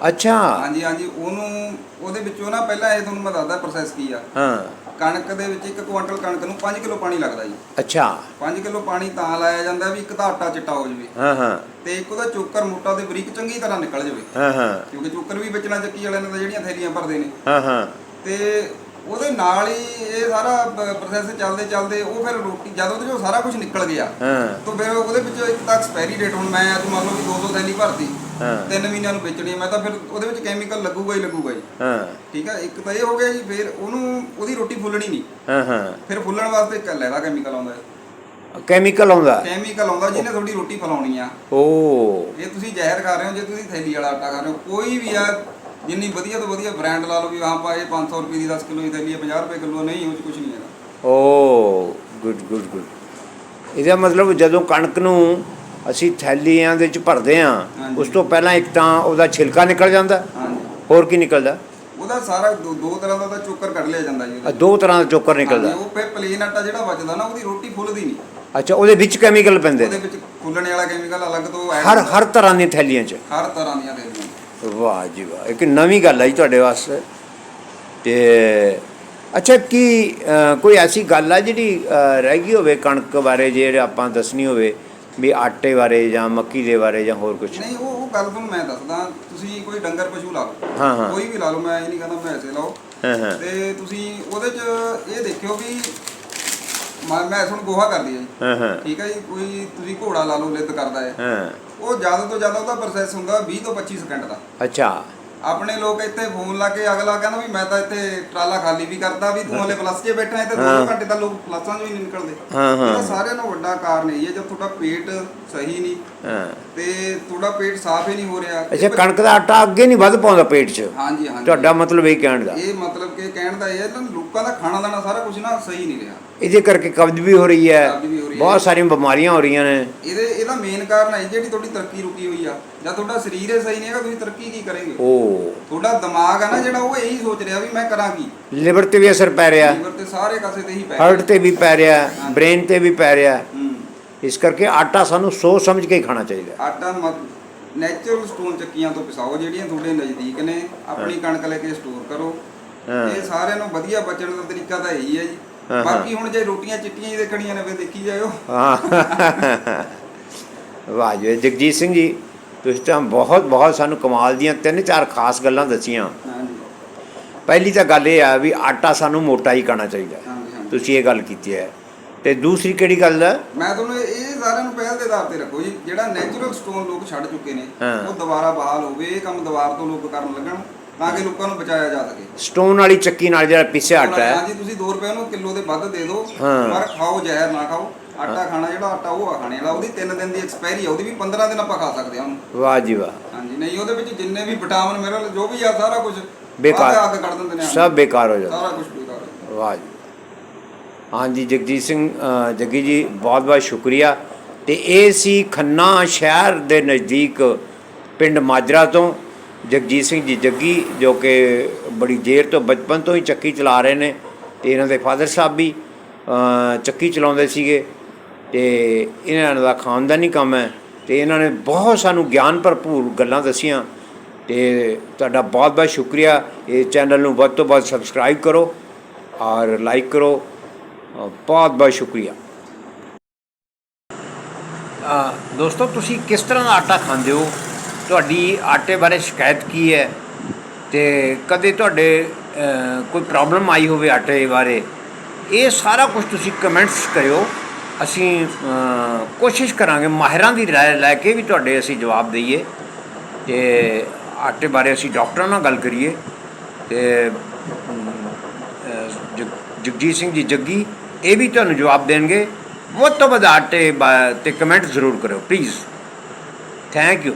ਅੱਛਾ।
ਹਾਂਜੀ ਹਾਂਜੀ। ਉਹਨੂੰ ਉਹਦੇ ਵਿੱਚੋਂ ਨਾ ਪਹਿਲਾਂ ਇਹ ਤੁਹਾਨੂੰ ਮੈਂ ਦੱਸਦਾ ਪ੍ਰੋਸੈਸ ਕੀ ਆ।
ਹਾਂ।
ਕਣਕ ਦੇ ਵਿੱਚ ਇੱਕ ਕੁਆਂਟਲ ਕਣਕ ਨੂੰ 5 ਕਿਲੋ ਪਾਣੀ ਲੱਗਦਾ ਜੀ।
ਅੱਛਾ।
5 ਕਿਲੋ ਪਾਣੀ ਤਾਂ ਲਾਇਆ ਜਾਂਦਾ ਵੀ ਇੱਕ ਤਾਂ ਆਟਾ ਚਿੱਟਾ ਹੋ ਜਾਵੇ।
ਹਾਂ ਹਾਂ।
ਤੇ ਇੱਕ ਉਹਦਾ ਚੋਕਰ ਮੋਟਾ ਤੇ ਬਰੀਕ ਚੰਗੀ ਤਰ੍ਹਾਂ ਨਿਕਲ ਜਾਵੇ।
ਹਾਂ ਹਾਂ।
ਕਿਉਂਕਿ ਚੋਕਰ ਵੀ ਵੇਚਣਾ ਚੱਕੀ ਵਾਲਿਆਂ ਨੇ ਤਾਂ ਜਿਹੜੀਆਂ ਥੈਲੀਆਂ ਭਰਦੇ ਨੇ।
ਹਾਂ ਹਾਂ।
ਤੇ ਉਹਦੇ ਨਾਲ ਹੀ ਇਹ ਸਾਰਾ ਪ੍ਰੋਸੈਸ ਚੱਲਦੇ ਚੱਲਦੇ ਉਹ ਫਿਰ ਰੋਟੀ ਜਦ ਉਹਦੇ ਚੋਂ ਸਾਰਾ ਕੁਝ ਨਿਕਲ ਗਿਆ
ਹਾਂ।
ਤਾਂ ਫਿਰ ਉਹਦੇ ਵਿੱਚ ਇੱਕ ਤਾਂ ਐਕਸਪਾਇਰੀ ਡੇਟ ਹੁਣ ਮੈਂ ਅੱਜ ਮੰਨ ਲਓ ਵੀ 200 ਥੈਲੀ ਭਰਤੀ।
ਹਾਂ।
ਤਿੰਨ ਮਹੀਨਿਆਂ ਨੂੰ ਵੇਚਣੀ ਹੈ ਮੈਂ ਤਾਂ ਫਿਰ ਉਹਦੇ ਵਿੱਚ ਕੈਮੀਕਲ ਲੱਗੂਗਾ ਹੀ ਲੱਗੂਗਾ ਜੀ।
ਹਾਂ।
ਠੀਕ ਹੈ ਇੱਕ ਤਾਂ ਇਹ ਹੋ ਗਿਆ ਜੀ ਫਿਰ ਉਹਨੂੰ ਉਹਦੀ ਰੋਟੀ ਫੁੱਲਣੀ ਨਹੀਂ।
ਹਾਂ ਹਾਂ।
ਫਿਰ ਫੁੱਲਣ ਵਾਸਤੇ ਇੱਕ ਲੈਦਾ ਕੈਮੀਕਲ ਆਉਂਦਾ। ਹੈ
ਕੈਮੀਕਲ ਆਉਂਦਾ?
ਕੈਮੀਕਲ ਆਉਂਦਾ ਜਿਹਨੇ ਤੁਹਾਡੀ ਰੋਟੀ ਫਲਾਉਣੀ ਆ।
ਓ।
ਇਹ ਤੁਸੀਂ ਜ਼ਹਿਰ ਖਾ ਰਹੇ ਹੋ ਜੇ ਤੁਸੀਂ ਥੈਲੀ ਵਾਲਾ ਆਟਾ ਖਾ ਰਹੇ ਹੋ ਕੋਈ ਵੀ ਆ ਜਿੰਨੀ ਵਧੀਆ ਤੋਂ ਵਧੀਆ ਬ੍ਰਾਂਡ ਲਾ ਲਓ ਵੀ ਹਾਂ ਪਾ ਇਹ 500 ਰੁਪਏ ਦੀ 10 ਕਿਲੋ ਦੀ ਥੈਲੀ ਹੈ 50 ਰੁਪਏ ਕਿਲੋ ਨਹੀਂ ਉਹ 'ਚ ਕੁਝ ਨਹੀਂ ਹੈਗਾ।
ਓ ਗੁੱਡ ਗੁੱਡ ਗੁੱਡ ਇਹਦਾ ਮਤਲਬ ਜਦੋਂ ਕਣਕ ਨੂੰ ਅਸੀਂ ਥੈਲੀਆਂ ਦੇ ਵਿੱਚ ਭਰਦੇ
ਹਾਂਜੀ।
ਉਸ ਤੋਂ ਪਹਿਲਾਂ ਇੱਕ ਤਾਂ ਉਹਦਾ ਛਿਲਕਾ ਨਿਕਲ ਜਾਂਦਾ। ਹੋਰ ਕੀ ਨਿਕਲਦਾ?
ਉਹਦਾ ਸਾਰਾ ਦੋ, ਤਰ੍ਹਾਂ ਦਾ ਤਾਂ ਚੋਕਰ ਕੱਢ ਲਿਆ ਜਾਂਦਾ ਜੀ
ਆ ਦੋ ਤਰ੍ਹਾਂ ਦਾ ਚੋਕਰ ਨਿਕਲਦਾ।
ਉਹ ਫਿਰ ਪਲੇਨ ਆਟਾ ਜਿਹੜਾ ਬਚਦਾ ਨਾ ਉਹਦੀ ਰੋਟੀ ਫੁੱਲਦੀ ਨਹੀਂ।
ਅੱਛਾ ਉਹਦੇ ਵਿੱਚ ਕੈਮੀਕਲ ਪੈਂਦੇ
ਉਹਦੇ ਵਿੱਚ ਫੁੱਲਣੇ ਵਾਲਾ ਕੈਮੀਕਲ ਅਲੱਗ ਤੋਂ
ਹਰ। ਹਰ ਤਰ੍ਹਾਂ ਦੀਆਂ ਥੈਲੀਆਂ 'ਚ।
ਹਰ ਤਰ੍ਹਾਂ ਦੀਆਂ ਥੈਲੀਆਂ
ਵਾਹ ਜੀ ਵਾਹ ਇੱਕ ਨਵੀਂ ਗੱਲ ਹੈ ਜੀ ਤੁਹਾਡੇ ਵਾਸਤੇ। ਤੇ ਅੱਛਾ ਕੀ ਕੋਈ ਐਸੀ ਗੱਲ ਹੈ ਜਿਹੜੀ ਰਹਿ ਗਈ ਹੋਵੇ ਕਣਕ ਬਾਰੇ ਜੇ ਆਪਾਂ ਦੱਸਣੀ ਹੋਵੇ ਵੀ ਆਟੇ ਬਾਰੇ ਜਾਂ ਮੱਕੀ ਦੇ ਬਾਰੇ ਜਾਂ ਹੋਰ ਕੁਝ
ਨਹੀਂ ਉਹ ਉਹ ਗੱਲ ਤੁਹਾਨੂੰ ਮੈਂ ਦੱਸਦਾ। ਤੁਸੀਂ ਕੋਈ ਡੰਗਰ ਪਸ਼ੂ ਲਾ ਲਓ।
ਹਾਂ, ਹਾਂ।
ਕੋਈ ਵੀ ਲਾ ਲਓ ਮੈਂ ਇਹ ਨਹੀਂ ਕਹਿੰਦਾ ਮੈਸੇ ਲਾਓ।
ਹਾਂ ਹਾਂ।
ਤੇ ਤੁਸੀਂ ਉਹਦੇ 'ਚ ਇਹ ਦੇਖਿਓ ਵੀ ਮੈਂ ਮੈਂ ਹੁਣ ਗੋਹਾ ਕਰਦੀ ਹੈ ਜੀ।
ਹਾਂ ਹਾਂ।
ਠੀਕ ਹੈ ਜੀ? ਕੋਈ ਤੁਸੀਂ ਘੋੜਾ ਲਾ ਲਓ ਲਿੱਦ ਕਰਦਾ ਹੈ।
ਹਾਂ।
ਉਹ ਜ਼ਿਆਦਾ ਤੋਂ ਜ਼ਿਆਦਾ ਉਹਦਾ ਪ੍ਰੋਸੈਸ ਹੁੰਦਾ 20 ਤੋਂ 25 ਸਕਿੰਟ ਦਾ।
ਅੱਛਾ।
ਆਪਣੇ ਲੋਕ ਇੱਥੇ ਫੋਨ ਲਾ ਕੇ ਅਗਲਾ ਕਹਿੰਦਾ ਵੀ ਮੈਂ ਤਾਂ ਇੱਥੇ ਟਰਾਲਾ ਖਾਲੀ ਵੀ ਕਰਦਾ ਵੀ ਤੂੰ ਹਲੇ ਪਲੱਸ 'ਚ ਬੈਠਾ ਹੈ ਤੇ। 2 ਘੰਟੇ ਤਾਂ ਲੋਕ ਪਲੱਸਾਂ 'ਚੋਂ ਹੀ ਨਹੀਂ ਨਿਕਲਦੇ।
ਹਾਂ, ਹਾਂ।
ਇਹਦਾ ਸਾਰਿਆਂ ਨਾਲੋਂ ਵੱਡਾ ਕਾਰਨ ਇਹ ਹੈ ਜਦ ਤੁਹਾਡਾ ਪੇਟ ਸਹੀ ਨਹੀਂ
ਹਾਂ।
ਤੇ ਤੁਹਾਡਾ ਪੇਟ ਸਾਫ਼ ਹੀ ਨਹੀਂ ਹੋ ਰਿਹਾ।
ਅੱਛਾ ਕਣਕ ਦਾ ਆਟਾ ਅੱਗੇ ਨਹੀਂ ਵੱਧ ਪਾਉਂਦਾ ਪੇਟ 'ਚ?
ਹਾਂਜੀ ਹਾਂਜੀ।
ਤੁਹਾਡਾ ਮਤਲਬ ਇਹ ਕਹਿਣ ਦਾ।
ਇਹ ਮਤਲਬ ਕਿ ਕਹਿਣ ਦਾ ਇਹ ਹੈ ਕਿ ਲੋਕਾਂ ਦਾ ਖਾਣਾ ਦਾਣਾ ਸਾਰਾ ਕੁਝ ਨਾ ਸਹੀ ਨਹੀਂ ਰਿਹਾ।
ਇਹਦੇ ਕਰਕੇ ਕਬਜ਼ ਵੀ ਹੋ ਰਹੀ ਹੈ।
ਕਬਜ਼ ਵੀ ਹੋ ਰਹੀ ਹੈ।
ਬਹੁਤ ਸਾਰੀਆਂ ਬਿਮਾਰੀਆਂ ਹੋ ਰਹੀਆਂ ਨੇ।
ਇਹਦੇ ਇਹਦਾ ਮੇਨ ਕਾਰਨ ਹੈ ਜਿਹੜੀ ਤੁਹਾਡੀ ਤਰੱਕੀ ਰੁਕੀ ਹੋਈ ਆ। ਜਾਂ ਤੁਹਾਡਾ ਸਰੀਰ ਹੀ ਸਹੀ ਨਹੀਂ ਹੈਗਾ ਤੁਸੀਂ ਤਰੱਕੀ ਕੀ ਕਰੋਗੇ?
ਉਹ
ਤੁਹਾਡਾ ਦਿਮਾਗ ਆ ਨਾ ਜਿਹੜਾ ਉਹ ਇਹੀ ਸੋਚ ਰਿਹਾ ਵੀ ਮੈਂ ਕਰਾਂ ਕੀ?
ਲਿਵਰ ਤੇ ਵੀ ਅਸਰ ਪੈ ਰਿਹਾ।
ਲੀਵਰ ਤੇ ਸਾਰੇ ਕਾਸੇ ਤੇ ਹੀ ਪੈ
ਹਾਰਟ ਤੇ ਵੀ ਪੈ ਰਿਹਾ ਬ੍ਰੇਨ ਤੇ ਵੀ ਪੈ ਰਿਹਾ। ਇਸ ਕਰਕੇ ਆਟਾ ਸਾਨੂੰ ਸੋਚ ਸਮਝ ਕੇ ਖਾਣਾ ਚਾਹੀਦਾ।
ਆਟਾ ਨੈਚੁਰਲ ਸਟੋਨ ਚੱਕੀਆਂ ਤੋਂ ਪਿਸਾਓ ਜਿਹੜੀਆਂ ਤੁਹਾਡੇ ਨਜ਼ਦੀਕ ਨੇ। ਆਪਣੀ ਕਣਕ ਲੈ ਕੇ ਸਟੋਰ ਕਰੋ। ਇਹ ਸਾਰਿਆਂ ਨੂੰ ਵਧੀਆ ਬਚਣ ਦਾ ਤਰੀਕਾ ਤਾਂ ਇਹੀ ਹੈ ਜੀ। ਬਾਕੀ ਹੁਣ ਜੇ ਰੋਟੀਆਂ ਚਿੱਟੀਆਂ ਹੀ ਦੇਖਣੀਆਂ ਨੇ ਵੇ ਦੇਖੀ ਜਾਇਓ।
ਵਾਹ ਜੀ ਜਗਜੀਤ ਸਿੰਘ ਜੀ ਤੁਸੀਂ ਤਾਂ ਬਹੁਤ ਬਹੁਤ ਸਾਨੂੰ ਕਮਾਲ ਦੀਆਂ ਤਿੰਨ ਚਾਰ ਖਾਸ ਗੱਲਾਂ ਦੱਸੀਆਂ। ਪਹਿਲੀ ਤਾਂ ਗੱਲ ਇਹ ਆ ਵੀ ਆਟਾ ਸਾਨੂੰ ਮੋਟਾ ਹੀ ਖਾਣਾ ਚਾਹੀਦਾ। ਤੁਸੀਂ ਇਹ ਗੱਲ ਕੀਤੀ ਹੈ। ਤੇ ਦੂਸਰੀ ਕਿਹੜੀ ਗੱਲ ਹੈ?
ਮੈਂ ਤੁਹਾਨੂੰ ਇਹ ਸਾਰਿਆਂ ਨੂੰ ਪਹਿਲ ਦੇ ਆਧਾਰ ਤੇ ਰੱਖੋ ਜੀ ਜਿਹੜਾ ਨੈਚੁਰਲ ਸਟੋਨ ਲੋਕ ਛੱਡ ਚੁੱਕੇ ਨੇ। ਉਹ ਦੁਬਾਰਾ ਬਹਾਲ ਹੋਵੇ ਇਹ ਕੰਮ ਦੁਬਾਰਾ ਤੋਂ ਲੋਕ ਕਰਨ ਲੱਗਣ। ਤਾਂ ਕਿ ਲੋਕਾਂ ਨੂੰ ਬਚਾਇਆ ਜਾ ਸਕੇ।
ਸਟੋਨ ਵਾਲੀ ਚੱਕੀ ਨਾਲ ਜਿਹੜਾ ਪਿਸਿਆ ਆਟਾ ਹੈ।
ਹਾਂਜੀ ਤੁਸੀਂ 2 ਰੁਪਏ ਨੂੰ ਕਿਲੋ ਦੇ ਵੱਧ ਦੇ ਦਿਓ। ਪਰ ਖਾਓ ਜ਼ਹਿਰ ਨਾ ਖਾਓ। ਆਟਾ ਖਾਣਾ ਜਿਹੜਾ ਆਟਾ ਉਹ ਆ ਖਾਣੇ ਵਾਲਾ। ਉਹਦੀ 3 ਦਿਨ ਦੀ ਐਕਸਪਾਇਰੀ ਆ। ਉਹਦੀ ਵੀ 15 ਦਿਨ ਆਪਾਂ ਖਾ ਸਕਦੇ ਹਾਂ ਉਹਨੂੰ
ਵਾਹ ਜੀ ਵਾਹ।
ਹਾਂਜੀ ਨਹੀਂ ਉਹਦੇ ਵਿੱਚ ਜਿੰਨੇ ਵੀ ਵਿਟਾਮਿਨ ਮਿਨਰਲ ਜੋ ਵੀ ਆ ਸਾਰਾ ਕੁਝ
ਬੇਕਾਰ।
ਆ ਕੇ ਕੱਢ ਦਿੰਦੇ ਨੇ
ਸਭ ਬੇਕਾਰ ਹੋ ਜਾਂਦਾ।
ਸਾਰਾ ਕੁਝ ਬੇਕਾਰ
ਵਾਹ ਜੀ। ਹਾਂਜੀ ਜਗਜੀਤ ਸਿੰਘ ਜੱਗੀ ਜੀ ਬਹੁਤ ਬਹੁਤ ਸ਼ੁਕਰੀਆ। ਤੇ ਇਹ ਸੀ ਖੰਨਾ ਸ਼ਹਿਰ ਦੇ ਨਜ਼ਦੀਕ ਪਿੰਡ ਮਾਜਰਾ ਤੋਂ। ਜਗਜੀਤ ਸਿੰਘ ਜੀ ਜੱਗੀ, ਜੋ ਕਿ ਬੜੀ ਦੇਰ ਤੋਂ ਬਚਪਨ ਤੋਂ ਹੀ ਚੱਕੀ ਚਲਾ ਰਹੇ ਨੇ ਤੇ ਇਹਨਾਂ ਦੇ ਫਾਦਰ ਸਾਹਿਬ ਵੀ ਚੱਕੀ ਚਲਾਉਂਦੇ ਸੀਗੇ ਤੇ ਇਹਨਾਂ ਦਾ ਖਾਨਦਾਨੀ ਕੰਮ ਹੈ ਤੇ ਇਹਨਾਂ ਨੇ ਬਹੁਤ ਸਾਨੂੰ ਗਿਆਨ ਭਰਪੂਰ ਗੱਲਾਂ ਦੱਸੀਆਂ ਤੇ ਤੁਹਾਡਾ ਬਹੁਤ ਬਹੁਤ ਸ਼ੁਕਰੀਆ। ਇਹ ਚੈਨਲ ਨੂੰ ਵੱਧ ਤੋਂ ਵੱਧ ਸਬਸਕ੍ਰਾਈਬ ਕਰੋ ਔਰ ਲਾਈਕ ਕਰੋ। ਬਹੁਤ ਬਹੁਤ ਸ਼ੁਕਰੀਆ। ਦੋਸਤੋ, ਤੁਸੀਂ ਕਿਸ ਤਰ੍ਹਾਂ ਦਾ ਆਟਾ ਖਾਂਦੇ ਹੋ? ਤੁਹਾਡੀ ਆਟੇ ਬਾਰੇ ਸ਼ਿਕਾਇਤ ਕੀ ਹੈ? ਤੇ ਕਦੇ ਤੁਹਾਡੇ ਕੋਈ ਪ੍ਰੋਬਲਮ ਆਈ ਹੋਵੇ ਆਟੇ ਬਾਰੇ? ਇਹ ਸਾਰਾ ਕੁਝ ਤੁਸੀਂ ਕਮੈਂਟਸ ਕਰਿਓ। ਅਸੀਂ ਕੋਸ਼ਿਸ਼ ਕਰਾਂਗੇ, ਮਾਹਿਰਾਂ ਦੀ ਰਾਏ ਲੈ ਕੇ ਵੀ ਤੁਹਾਡੇ ਅਸੀਂ ਜਵਾਬ ਦਈਏ। ਤੇ ਆਟੇ ਬਾਰੇ ਅਸੀਂ ਡਾਕਟਰਾਂ ਨਾਲ ਗੱਲ ਕਰੀਏ। ਤੇ ਜਗ- ਜਗਜੀਤ ਸਿੰਘ ਜੀ ਜੱਗੀ, ਇਹ ਵੀ ਤੁਹਾਨੂੰ ਜਵਾਬ ਦੇਣਗੇ। ਵੱਧ ਤੋਂ ਵੱਧ ਆਟੇ ਤੇ ਕਮੈਂਟ ਜ਼ਰੂਰ ਕਰਿਓ ਪਲੀਜ਼ ਥੈਂਕ ਯੂ